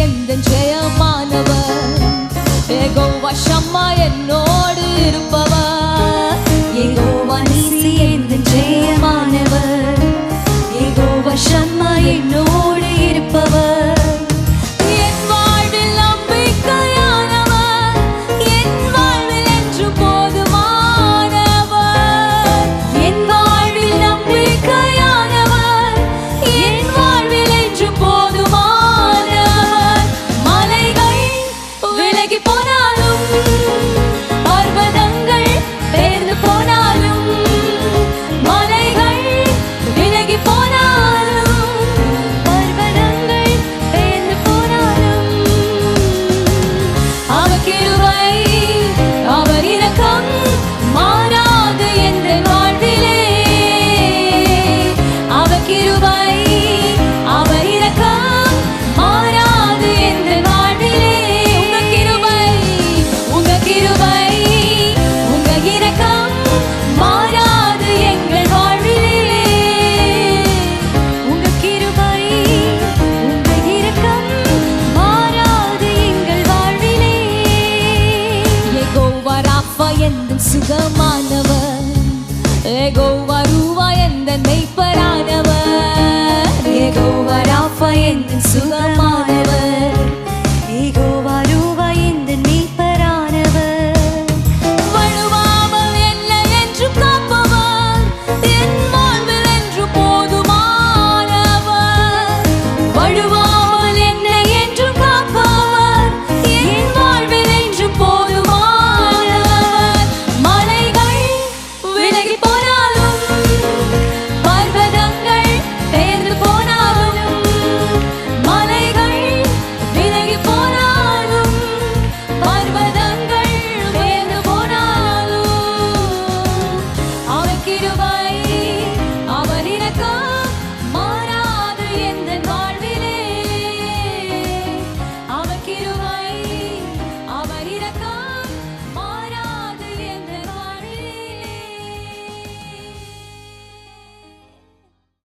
எந்த ஜெயமானவர் ஏகோ வசம்மா என்னோ யெகோவா ராஃபா எந்தன் சுகமானவர்.